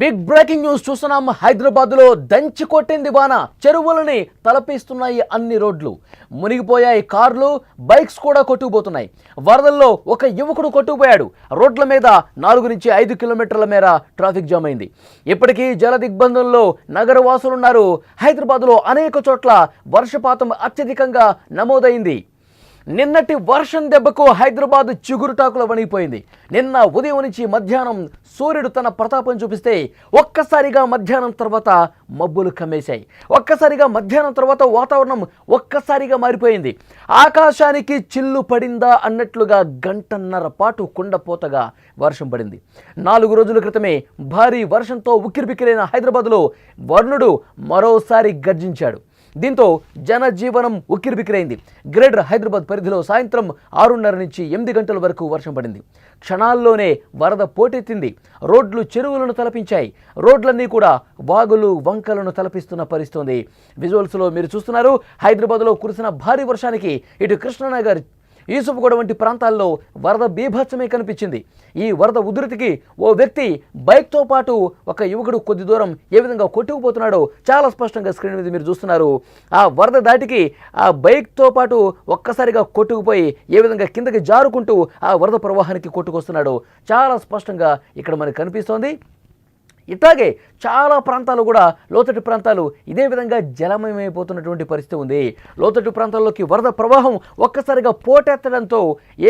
Big breaking news చూస్తున్నాం. హైదరాబాద్లో దంచి కొట్టింది బాణ చెరువులని తలపిస్తున్నాయి అన్ని రోడ్లు. మునిగిపోయాయి కార్లు బైక్స్ కూడా కొట్టుకుపోతున్నాయి. వరదల్లో ఒక యువకుడు కొట్టుకుపోయాడు. రోడ్ల మీద నాలుగు నుంచి ఐదు కిలోమీటర్ల మేర ట్రాఫిక్ జామ్ అయింది. ఇప్పటికీ జల దిగ్బంధంలో నగర వాసులున్నారు హైదరాబాద్లో అనేక చోట్ల వర్షపాతం అత్యధికంగా నమోదైంది. నిన్నటి వర్షం దెబ్బకు హైదరాబాద్ చిగురుటాకులు వణిగిపోయింది. నిన్న ఉదయం నుంచి మధ్యాహ్నం సూర్యుడు తన ప్రతాపం చూపిస్తే ఒక్కసారిగా మధ్యాహ్నం తర్వాత మబ్బులు కమ్మేశాయి. ఒక్కసారిగా మధ్యాహ్నం తర్వాత వాతావరణం ఒక్కసారిగా మారిపోయింది. ఆకాశానికి చిల్లు పడిందా అన్నట్లుగా గంటన్నర పాటు కుండపోతగా వర్షం పడింది. నాలుగు రోజుల క్రితమే భారీ వర్షంతో ఉక్కిరిబిక్కిరైన హైదరాబాద్లో వరుణుడు మరోసారి గర్జించాడు. దీంతో జనజీవనం ఉక్కిరిబిక్కిరైంది గ్రేటర్ హైదరాబాద్ పరిధిలో సాయంత్రం ఆరున్నర నుంచి ఎనిమిది గంటల వరకు వర్షం పడింది. క్షణాల్లోనే వరద పోటెత్తింది. రోడ్లు చెరువులను తలపించాయి. రోడ్లన్నీ కూడా వాగులు వంకలను తలపిస్తున్న పరిస్థితుంది విజువల్స్లో మీరు చూస్తున్నారు హైదరాబాద్లో కురిసిన భారీ వర్షానికి ఇటు కృష్ణానగర్ ఈసుపుగూడ వంటి ప్రాంతాల్లో వరద బీభత్సమే కనిపించింది. ఈ వరద ఉధృతికి ఓ వ్యక్తి బైక్తో పాటు ఒక యువకుడు కొద్ది దూరం ఏ విధంగా కొట్టుకుపోతున్నాడో చాలా స్పష్టంగా స్క్రీన్ మీద మీరు చూస్తున్నారు. ఆ వరద దాటికి ఆ బైక్తో పాటు ఒక్కసారిగా కొట్టుకుపోయి ఏ విధంగా కిందకి జారుకుంటూ ఆ వరద ప్రవాహానికి కొట్టుకొస్తున్నాడో చాలా స్పష్టంగా ఇక్కడ మనకు కనిపిస్తోంది. ఇట్లాగే చాలా ప్రాంతాలు కూడా లోతట్టు ప్రాంతాలు ఇదే విధంగా జలమయమైపోతున్నటువంటి పరిస్థితి ఉంది. లోతట్టు ప్రాంతాల్లోకి వరద ప్రవాహం ఒక్కసారిగా పోటెత్తడంతో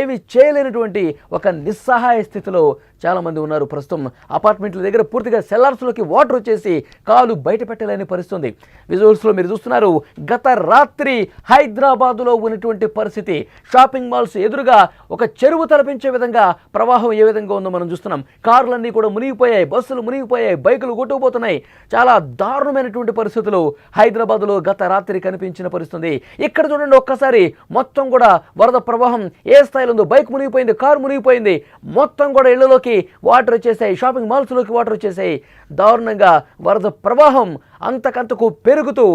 ఏమీ చేయలేనటువంటి ఒక నిస్సహాయ స్థితిలో చాలామంది ఉన్నారు. ప్రస్తుతం అపార్ట్మెంట్ల దగ్గర పూర్తిగా సెల్లార్స్లోకి వాటర్ వచ్చేసి కాలు బయట పెట్టలేని పరిస్థితుంది. విజువల్స్లో మీరు చూస్తున్నారు గత రాత్రి హైదరాబాదులో ఉన్నటువంటి పరిస్థితి. షాపింగ్ మాల్స్ ఎదురుగా ఒక చెరువు తలపించే విధంగా ప్రవాహం ఏ విధంగా ఉందో మనం చూస్తున్నాం. కార్లన్నీ కూడా మునిగిపోయాయి బస్సులు మునిగిపోయాయి బైకులు కొట్టుకుపోతున్నాయి. చాలా దారుణమైనటువంటి పరిస్థితులు హైదరాబాద్లో గత రాత్రి కనిపించిన పరిస్థితి ఇక్కడ చూడండి ఒక్కసారి మొత్తం కూడా వరద ప్రవాహం ఏ స్థాయిలో ఉందో. బైక్ మునిగిపోయింది కారు మునిగిపోయింది. మొత్తం కూడా ఇళ్ళలోకి వాటర్ వచ్చేసాయి షాపింగ్ మాల్స్లోకి వాటర్ వచ్చేసాయి. దారుణంగా వరద ప్రవాహం అంతకంతకు పెరుగుతూ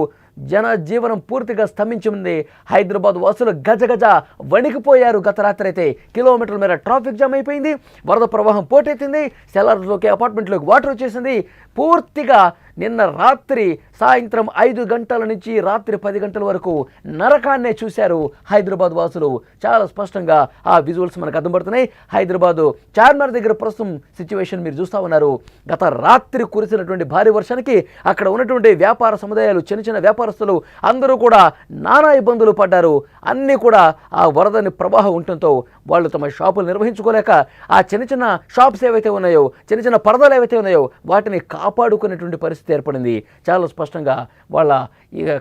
జనజీవనం పూర్తిగా స్తంభించింది. హైదరాబాద్ వాసులు గజగజ వణికిపోయారు గత రాత్రి అయితే. కిలోమీటర్ల మేర ట్రాఫిక్ జామ్ అయిపోయింది వరద ప్రవాహం పోటెత్తింది సెలర్లోకి అపార్ట్మెంట్లోకి వాటర్ వచ్చేసింది. పూర్తిగా నిన్న రాత్రి సాయంత్రం ఐదు గంటల నుంచి రాత్రి పది గంటల వరకు నరకాన్నే చూశారు హైదరాబాద్ వాసులు. చాలా స్పష్టంగా ఆ విజువల్స్ మనకు అర్థం పడుతున్నాయి. హైదరాబాదు చార్మినార్ దగ్గర ప్రస్తుతం సిచ్యువేషన్ మీరు చూస్తూ ఉన్నారు. గత రాత్రి కురిసినటువంటి భారీ వర్షానికి అక్కడ ఉన్నటువంటి వ్యాపార సముదాయాలు చిన్న చిన్న వ్యాపారస్తులు అందరూ కూడా నానా ఇబ్బందులు పడ్డారు. అన్నీ కూడా ఆ వరదని ప్రవాహం ఉండటంతో వాళ్ళు తమ షాపులు నిర్వహించుకోలేక ఆ చిన్న చిన్న షాప్స్ ఏవైతే ఉన్నాయో చిన్న చిన్న పరదాలు ఏవైతే ఉన్నాయో వాటిని కాపాడుకునేటువంటి పరిస్థితి ఏర్పడింది. చాలా స్పష్టంగా వాళ్ళ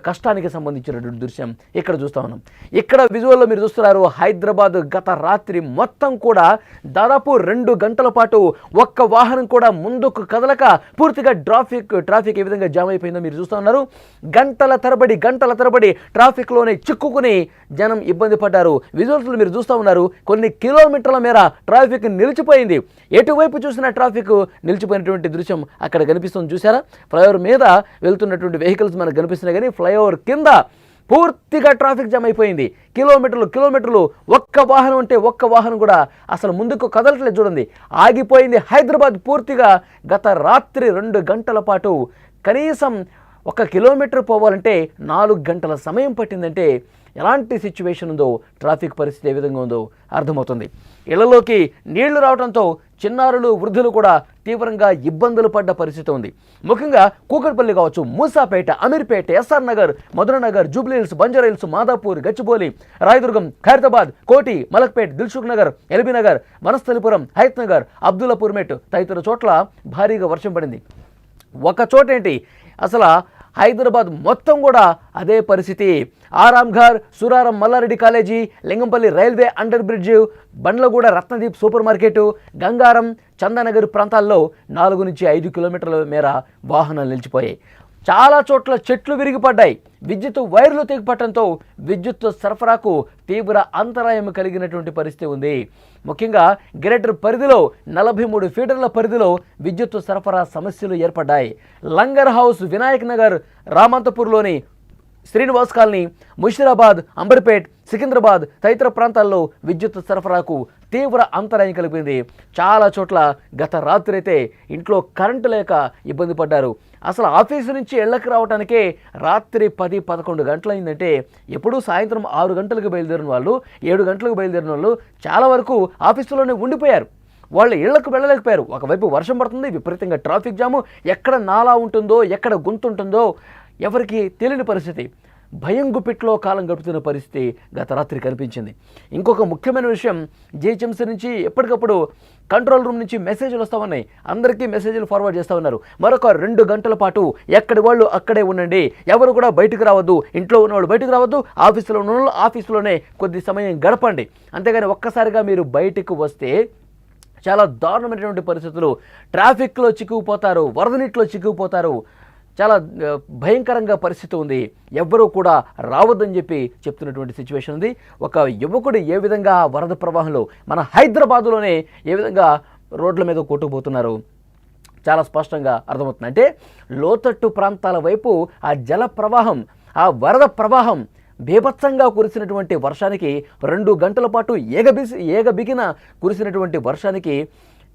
కష్టానికి సంబంధించినటువంటి దృశ్యం ఇక్కడ చూస్తా ఉన్నాం. ఇక్కడ విజువల్లో మీరు చూస్తున్నారు హైదరాబాద్ గత రాత్రి మొత్తం కూడా దాదాపు రెండు గంటల పాటు ఒక్క వాహనం కూడా ముందుకు కదలక పూర్తిగా ట్రాఫిక్ ట్రాఫిక్ ఏ విధంగా జామ్ అయిపోయిందో మీరు చూస్తూ ఉన్నారు. గంటల తరబడి గంటల తరబడి ట్రాఫిక్లోనే చిక్కుకుని జనం ఇబ్బంది పడ్డారు. విజువల్స్లో మీరు చూస్తూ ఉన్నారు కొన్ని కొన్ని కిలోమీటర్ల మేర ట్రాఫిక్ నిలిచిపోయింది. ఎటువైపు చూసినా ట్రాఫిక్ నిలిచిపోయినటువంటి దృశ్యం అక్కడ కనిపిస్తుంది. చూసారా ఫ్లైఓవర్ మీద వెళ్తున్నటువంటి వెహికల్స్ మనకు కనిపిస్తున్నాయి కానీ ఫ్లైఓవర్ కింద పూర్తిగా ట్రాఫిక్ జామ్ అయిపోయింది. కిలోమీటర్లు కిలోమీటర్లు ఒక్క వాహనం అంటే ఒక్క వాహనం కూడా అసలు ముందుకు కదలట్లేదు చూడండి. ఆగిపోయింది హైదరాబాద్ పూర్తిగా గత రాత్రి రెండు గంటల పాటు కనీసం ఒక కిలోమీటర్ పోవాలంటే నాలుగు గంటల సమయం పట్టిందంటే ఎలాంటి సిచ్యువేషన్ ఉందో ట్రాఫిక్ పరిస్థితి ఏ విధంగా ఉందో అర్థమవుతుంది. ఇళ్ళలోకి నీళ్ళు రావడంతో చిన్నారులు వృద్ధులు కూడా తీవ్రంగా ఇబ్బందులు పడ్డ పరిస్థితి ఉంది. ముఖ్యంగా కూకట్పల్లి కావచ్చు మూసాపేట అమీర్పేట ఎస్ఆర్ నగర్ మధురనగర్ జూబ్లీహిల్స్ బంజారాహిల్స్ మాదాపూర్ గచ్చిబౌలి రాయదుర్గం ఖైరతాబాద్ కోటి మలక్పేట్ దిల్సుఖ్ నగర్ ఎల్బీ నగర్ వనస్థలిపురం హైత్ నగర్ అబ్దుల్లాపూర్మేట్ తదితర చోట్ల భారీగా వర్షం పడింది. ఒక చోటేంటి? అసలు హైదరాబాద్ మొత్తం కూడా అదే పరిస్థితి. Aramghar Suraram Malla Reddy college Lingampally railway under bridge Bandlaguda Ratnadeep super market Gangaram Chandanagar ప్రాంతాల్లో నాలుగు నుంచి ఐదు కిలోమీటర్ల మేర వాహనాలు నిలిచిపోయాయి. చాలా చోట్ల చెట్లు విరిగిపడ్డాయి. విద్యుత్ వైర్లు తెగిపట్టడంతో విద్యుత్ సరఫరాకు తీవ్ర అంతరాయం కలిగినటువంటి పరిస్థితి ఉంది. ముఖ్యంగా గ్రేటర్ పరిధిలో నలభై మూడు ఫీటర్ల పరిధిలో విద్యుత్ సరఫరా సమస్యలు ఏర్పడ్డాయి. లంగర్ హౌస్ వినాయక్ నగర్ రామంతపూర్లోని శ్రీనివాస్ కాలనీ ముషిరాబాద్ అంబర్పేట్ సికింద్రాబాద్ తదితర ప్రాంతాల్లో విద్యుత్ సరఫరాకు తీవ్ర అంతరాయం కలిపింది చాలా చోట్ల గత రాత్రి అయితే ఇంట్లో కరెంటు లేక ఇబ్బంది పడ్డారు. అసలు ఆఫీసు నుంచి ఇళ్ళకి రావడానికే రాత్రి పది పదకొండు గంటలైందంటే ఎప్పుడూ సాయంత్రం ఆరు గంటలకు బయలుదేరిన వాళ్ళు ఏడు గంటలకు బయలుదేరిన వాళ్ళు చాలా వరకు ఆఫీసులోనే ఉండిపోయారు. వాళ్ళు ఇళ్ళకు వెళ్ళలేకపోయారు. ఒకవైపు వర్షం పడుతుంది విపరీతంగా ట్రాఫిక్ జాము. ఎక్కడ నాలా ఉంటుందో ఎక్కడ గుంత ఉంటుందో ఎవరికి తెలియని పరిస్థితి. భయం గుప్పిట్లో కాలం గడుపుతున్న పరిస్థితి గత రాత్రి కనిపించింది. ఇంకొక ముఖ్యమైన విషయం జిహెచ్ఎంసీ నుంచి ఎప్పటికప్పుడు కంట్రోల్ రూమ్ నుంచి మెసేజ్లు వస్తూ ఉన్నాయి. అందరికీ మెసేజ్లు ఫార్వర్డ్ చేస్తూ ఉన్నారు. మరొక రెండు గంటల పాటు ఎక్కడి వాళ్ళు అక్కడే ఉండండి. ఎవరు కూడా బయటకు రావద్దు. ఇంట్లో ఉన్నవాళ్ళు బయటకు రావద్దు. ఆఫీసులో ఉన్న వాళ్ళు ఆఫీసులోనే కొద్ది సమయం గడపండి. అంతేగాని ఒక్కసారిగా మీరు బయటకు వస్తే చాలా దారుణమైనటువంటి పరిస్థితులు. ట్రాఫిక్లో చిక్కుకుపోతారు. వరద నీటిలో చిక్కుకుపోతారు. చాలా భయంకరంగా పరిస్థితి ఉంది. ఎవ్వరూ కూడా రావద్దని చెప్పి చెప్తున్నటువంటి సిచ్యువేషన్ ఉంది. ఒక యువకుడు ఏ విధంగా వరద ప్రవాహంలో మన హైదరాబాదులోనే ఏ విధంగా రోడ్ల మీద కొట్టుకుపోతున్నారు? చాలా స్పష్టంగా అర్థమవుతుంది. అంటే లోతట్టు ప్రాంతాల వైపు ఆ జల ప్రవాహం ఆ వరద ప్రవాహం బీభత్సంగా కురిసినటువంటి వర్షానికి రెండు గంటల పాటు ఏగబిసి ఏగబిగిన కురిసినటువంటి వర్షానికి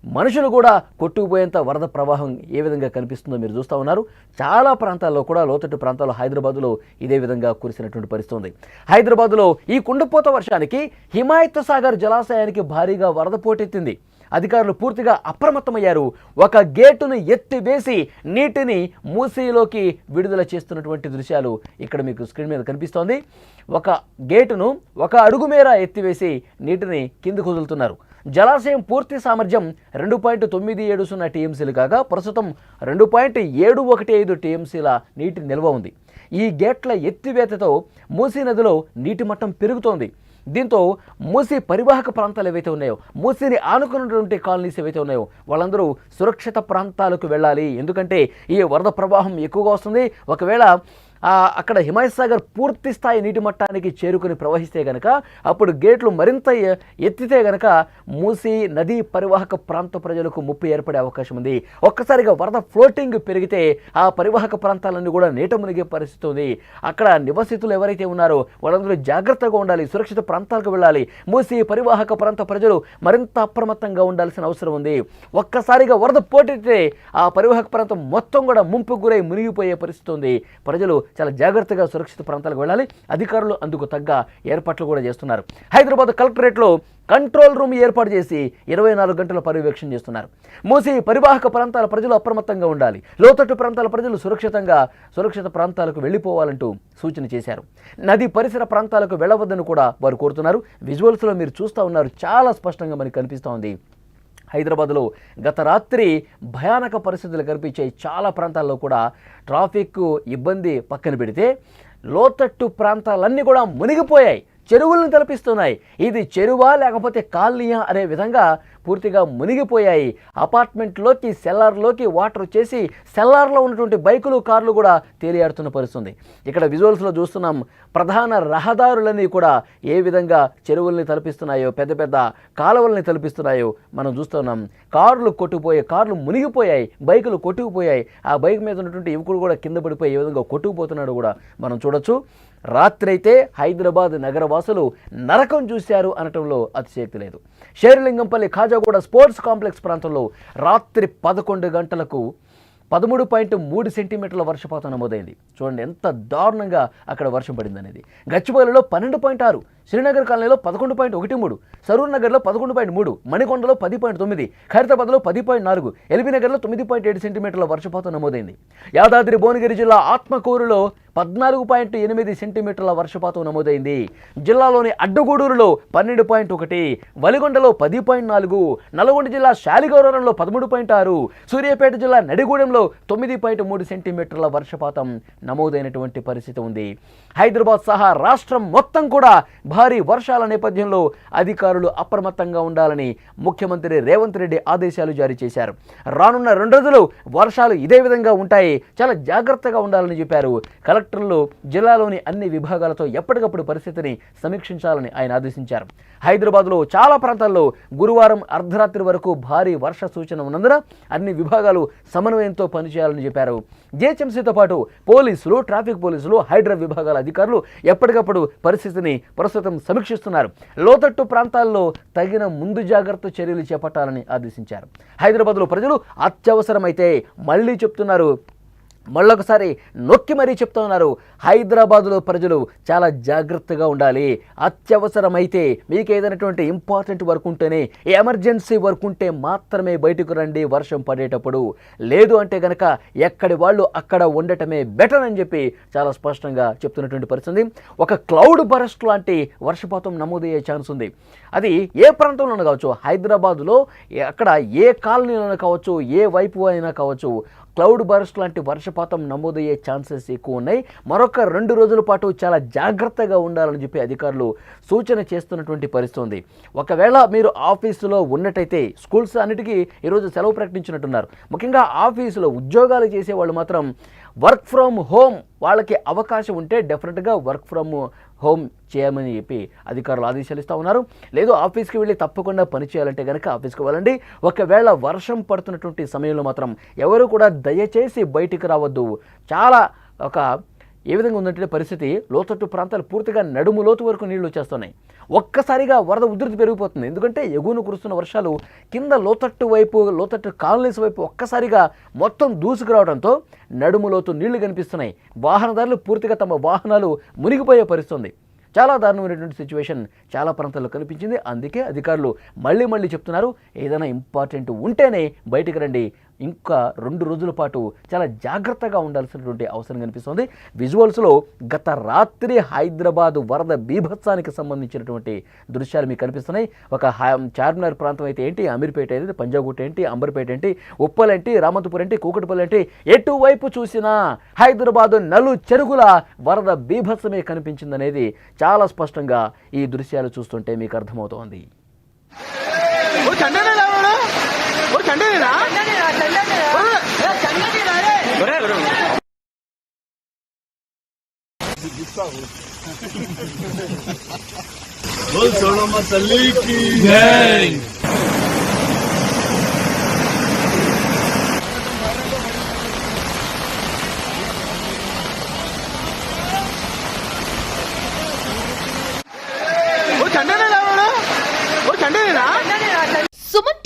మనుషులు కూడా కొట్టుకుపోయేంత వరద ప్రవాహం ఏ విధంగా కనిపిస్తుందో మీరు చూస్తూ ఉన్నారు. చాలా ప్రాంతాల్లో కూడా లోతట్టు ప్రాంతాల్లో హైదరాబాదులో ఇదే విధంగా కురిసినటువంటి పరిస్థితి ఉంది. హైదరాబాద్లో ఈ కుండపోత వర్షానికి హిమాయత్ సాగర్ జలాశయానికి భారీగా వరద పోటెత్తింది. అధికారులు పూర్తిగా అప్రమత్తమయ్యారు. ఒక గేటును ఎత్తివేసి నీటిని మూసీలోకి విడుదల చేస్తున్నటువంటి దృశ్యాలు ఇక్కడ మీకు స్క్రీన్ మీద కనిపిస్తోంది. ఒక గేటును ఒక అడుగు మేర ఎత్తివేసి నీటిని కిందకు వదులుతున్నారు. జలాశయం పూర్తి సామర్థ్యం రెండు పాయింట్ తొమ్మిది ఏడు సున్నా టీఎంసీలు కాగా ప్రస్తుతం రెండు పాయింట్ ఏడు ఒకటి ఐదు టీఎంసీల నీటి నిల్వ ఉంది. ఈ గేట్ల ఎత్తివేతతో మూసీ నదిలో నీటి మట్టం పెరుగుతోంది. దీంతో మూసీ పరివాహక ప్రాంతాలు ఏవైతే ఉన్నాయో మూసీని ఆనుకున్నటువంటి కాలనీస్ ఏవైతే ఉన్నాయో వాళ్ళందరూ సురక్షిత ప్రాంతాలకు వెళ్ళాలి. ఎందుకంటే ఈ వరద ప్రవాహం ఎక్కువగా వస్తుంది. ఒకవేళ అక్కడ హిమాయత్ సాగర్ పూర్తి స్థాయి నీటి మట్టానికి చేరుకుని ప్రవహిస్తే గనక అప్పుడు గేట్లు మరింత ఎత్తితే గనక మూసి నదీ పరివాహక ప్రాంత ప్రజలకు ముప్పు ఏర్పడే అవకాశం ఉంది. ఒక్కసారిగా వరద ఫ్లోటింగ్ పెరిగితే ఆ పరివాహక ప్రాంతాలన్నీ కూడా నీట మునిగే పరిస్థితి ఉంది. అక్కడ నివసితులు ఎవరైతే ఉన్నారో వాళ్ళందరూ జాగ్రత్తగా ఉండాలి సురక్షిత ప్రాంతాలకు వెళ్ళాలి. మూసి పరివాహక ప్రాంత ప్రజలు మరింత అప్రమత్తంగా ఉండాల్సిన అవసరం ఉంది. ఒక్కసారిగా వరద పోటెత్తితే ఆ పరివాహక ప్రాంతం మొత్తం కూడా ముంపుకు గురై మునిగిపోయే పరిస్థితి ఉంది. ప్రజలు చాలా జాగ్రత్తగా సురక్షిత ప్రాంతాలకు వెళ్ళాలి. అధికారులు అందుకు తగ్గ ఏర్పాట్లు కూడా చేస్తున్నారు. హైదరాబాద్ కలెక్టరేట్లో కంట్రోల్ రూమ్ ఏర్పాటు చేసి ఇరవై నాలుగు గంటల పర్యవేక్షణ చేస్తున్నారు. మూసి పరివాహక ప్రాంతాల ప్రజలు అప్రమత్తంగా ఉండాలి. లోతట్టు ప్రాంతాల ప్రజలు సురక్షితంగా సురక్షిత ప్రాంతాలకు వెళ్ళిపోవాలంటూ సూచన చేశారు. నది పరిసర ప్రాంతాలకు వెళ్ళవద్దని కూడా వారు కోరుతున్నారు. విజువల్స్లో మీరు చూస్తూ ఉన్నారు. చాలా స్పష్టంగా మనకి కనిపిస్తూ ఉంది. హైదరాబాద్లో గత రాత్రి భయానక పరిస్థితులు కనిపించాయి చాలా ప్రాంతాల్లో కూడా ట్రాఫిక్ ఇబ్బంది పక్కన పెడితే లోతట్టు ప్రాంతాలన్నీ కూడా మునిగిపోయాయి. చెరువులను తలపిస్తున్నాయి. ఇది చెరువా లేకపోతే కాలనీయా అనే విధంగా పూర్తిగా మునిగిపోయాయి. అపార్ట్మెంట్లోకి సెల్లార్లోకి వాటర్ వచ్చేసి సెల్లార్లో ఉన్నటువంటి బైకులు కార్లు కూడా తేలియాడుతున్న పరిస్థితుంది. ఇక్కడ విజువల్స్లో చూస్తున్నాం ప్రధాన రహదారులన్నీ కూడా ఏ విధంగా చెరువుల్ని తలపిస్తున్నాయో పెద్ద పెద్ద కాలువల్ని తలపిస్తున్నాయో మనం చూస్తున్నాం. కార్లు కొట్టుకుపోయాయి కార్లు మునిగిపోయాయి బైకులు కొట్టుకుపోయాయి. ఆ బైక్ మీద ఉన్నటువంటి యువకుడు కూడా కింద పడిపోయి ఏ విధంగా కొట్టుకుపోతున్నాడు కూడా మనం చూడొచ్చు. రాత్రైతే హైదరాబాద్ నగరవాసులు నరకం చూశారు అనటంలో అతిశయక్తి లేదు. షేర్లింగంపల్లి ఖాజాగూడ స్పోర్ట్స్ కాంప్లెక్స్ ప్రాంతంలో రాత్రి పదకొండు గంటలకు పదమూడు పాయింట్ మూడు సెంటీమీటర్ల వర్షపాతం నమోదైంది. చూడండి ఎంత దారుణంగా అక్కడ వర్షం పడింది అనేది గచ్చిబౌలిలో పన్నెండు పాయింట్ ఆరు శ్రీనగర్ కాలనీలో పదకొండు పాయింట్ ఒకటి మూడు సరూర్ నగర్లో పదకొండు పాయింట్ మూడు మణికొండలో పది పాయింట్ తొమ్మిది ఖైరతాబాద్లో పది పాయింట్ నాలుగు ఎల్బీ నగర్లో తొమ్మిది పాయింట్ ఏడు సెంటీమీటర్ల వర్షపాతం నమోదైంది. యాదాద్రి భువనగిరి జిల్లా ఆత్మకూరులో పద్నాలుగు పాయింట్ ఎనిమిది సెంటీమీటర్ల వర్షపాతం నమోదైంది. జిల్లాలోని అడ్డగూడూరులో పన్నెండు పాయింట్ ఒకటి వలిగొండలో పది పాయింట్ నాలుగు నల్గొండ జిల్లా శాలిగౌరవంలో పదమూడు పాయింట్ ఆరు సూర్యాపేట జిల్లా నడిగూడెంలో తొమ్మిది పాయింట్ మూడు సెంటీమీటర్ల వర్షపాతం నమోదైనటువంటి పరిస్థితి ఉంది. హైదరాబాద్ సహా రాష్ట్రం మొత్తం కూడా భారీ వర్షాల నేపథ్యంలో అధికారులు అప్రమత్తంగా ఉండాలని ముఖ్యమంత్రి రేవంత్ రెడ్డి ఆదేశాలు జారీ చేశారు. రానున్న రెండు రోజులు వర్షాలు ఇదే విధంగా ఉంటాయి. చాలా జాగ్రత్తగా ఉండాలని చెప్పారు. కలెక్టర్లు జిల్లాలోని అన్ని విభాగాలతో ఎప్పటికప్పుడు పరిస్థితిని సమీక్షించాలని ఆయన ఆదేశించారు. హైదరాబాద్లో చాలా ప్రాంతాల్లో గురువారం అర్ధరాత్రి వరకు భారీ వర్ష సూచన ఉన్నందున అన్ని విభాగాలు సమన్వయంతో పనిచేయాలని చెప్పారు. జిహెచ్ఎంసీతో పాటు పోలీసులు ట్రాఫిక్ పోలీసులు హైడ్రా విభాగాల అధికారులు ఎప్పటికప్పుడు పరిస్థితిని ప్రస్తుతం సమీక్షిస్తున్నారు. లోతట్టు ప్రాంతాల్లో తగిన ముందు జాగ్రత్త చర్యలు చేపట్టాలని ఆదేశించారు. హైదరాబాద్లో ప్రజలు అత్యవసరమైతే మళ్ళీ చెప్తున్నారు మళ్ళొకసారి నొక్కి మరీ చెప్తా ఉన్నారు హైదరాబాదులో ప్రజలు చాలా జాగ్రత్తగా ఉండాలి. అత్యవసరమైతే మీకు ఏదైనటువంటి ఇంపార్టెంట్ వర్క్ ఉంటేనే ఎమర్జెన్సీ వర్క్ ఉంటే మాత్రమే బయటకు రండి వర్షం పడేటప్పుడు. లేదు అంటే కనుక ఎక్కడి వాళ్ళు అక్కడ ఉండటమే బెటర్ అని చెప్పి చాలా స్పష్టంగా చెప్తున్నటువంటి పరిస్థితి. ఒక క్లౌడ్ బరస్ట్ లాంటి వర్షపాతం నమోదయ్యే ఛాన్స్ ఉంది. అది ఏ ప్రాంతంలోనూ కావచ్చు హైదరాబాదులో అక్కడ ఏ కాలనీలోనూ కావచ్చు ఏ వైపు అయినా కావచ్చు క్లౌడ్ బర్స్ట్ లాంటి వర్షపాతం నమోదయ్యే ఛాన్సెస్ ఎక్కువ ఉన్నాయి మరొక రెండు రోజుల పాటు చాలా జాగ్రత్తగా ఉండాలని చెప్పి అధికారులు సూచన చేస్తున్నటువంటి పరిస్థితి ఉంది ఒకవేళ మీరు ఆఫీసులో ఉన్నట్టయితే స్కూల్స్ అన్నిటికీ ఈరోజు సెలవు ప్రకటించినట్టున్నారు. ముఖ్యంగా ఆఫీసులో ఉద్యోగాలు చేసే వాళ్ళు మాత్రం వర్క్ ఫ్రమ్ హోమ్ వాళ్ళకి అవకాశం ఉంటే డెఫినెట్గా వర్క్ ఫ్రమ్ హోమ్ చేయమని చెప్పి అధికారులు ఆదేశాలు ఇస్తూ ఉన్నారు. లేదు ఆఫీస్కి వెళ్ళి తప్పకుండా పని చేయాలంటే కనుక ఆఫీస్కి వెళ్ళండి. ఒకవేళ వర్షం పడుతున్నటువంటి సమయంలో మాత్రం ఎవరు కూడా దయచేసి బయటికి రావద్దు. చాలా ఒక ఏ విధంగా ఉందంటే పరిస్థితి? లోతట్టు ప్రాంతాలు పూర్తిగా నడుము లోతు వరకు నీళ్ళు వచ్చేస్తున్నాయి. ఒక్కసారిగా వరద ఉధృతి పెరిగిపోతుంది. ఎందుకంటే ఎగువను కురుస్తున్న వర్షాలు కింద లోతట్టు వైపు లోతట్టు కాలనీస్ వైపు ఒక్కసారిగా మొత్తం దూసుకురావడంతో నడుము లోతు నీళ్ళు కనిపిస్తున్నాయి. వాహనదారులు పూర్తిగా తమ వాహనాలు మునిగిపోయే పరిస్థితుంది. చాలా దారుణమైనటువంటి సిచ్యువేషన్ చాలా ప్రాంతాల్లో కనిపించింది. అందుకే అధికారులు మళ్ళీ మళ్ళీ చెప్తున్నారు. ఏదైనా ఇంపార్టెంట్ ఉంటేనే బయటికి రండి. ఇంకా రెండు రోజుల పాటు చాలా జాగ్రత్తగా ఉండాల్సినటువంటి అవసరం కనిపిస్తుంది. విజువల్స్లో గత రాత్రి హైదరాబాద్ వరద బీభత్సానికి సంబంధించినటువంటి దృశ్యాలు మీకు కనిపిస్తున్నాయి. ఒక చార్మినార్ ప్రాంతం అయితే ఏంటి? అమీర్పేట ఏంటి? పంజాగుట్ ఏంటి? అంబర్పేట ఏంటి? ఉప్పలేంటి రామంతపూర్ ఏంటి? కూకటిపల్లి ఏంటి? ఎటువైపు చూసినా హైదరాబాద్ నలు చెరుగుల వరద బీభత్సమే కనిపించిందనేది చాలా స్పష్టంగా ఈ దృశ్యాలు చూస్తుంటే మీకు అర్థమవుతోంది. वो झंडे नहीं ला रहा वो झंडे नहीं ला बोल सोनो मसली की जय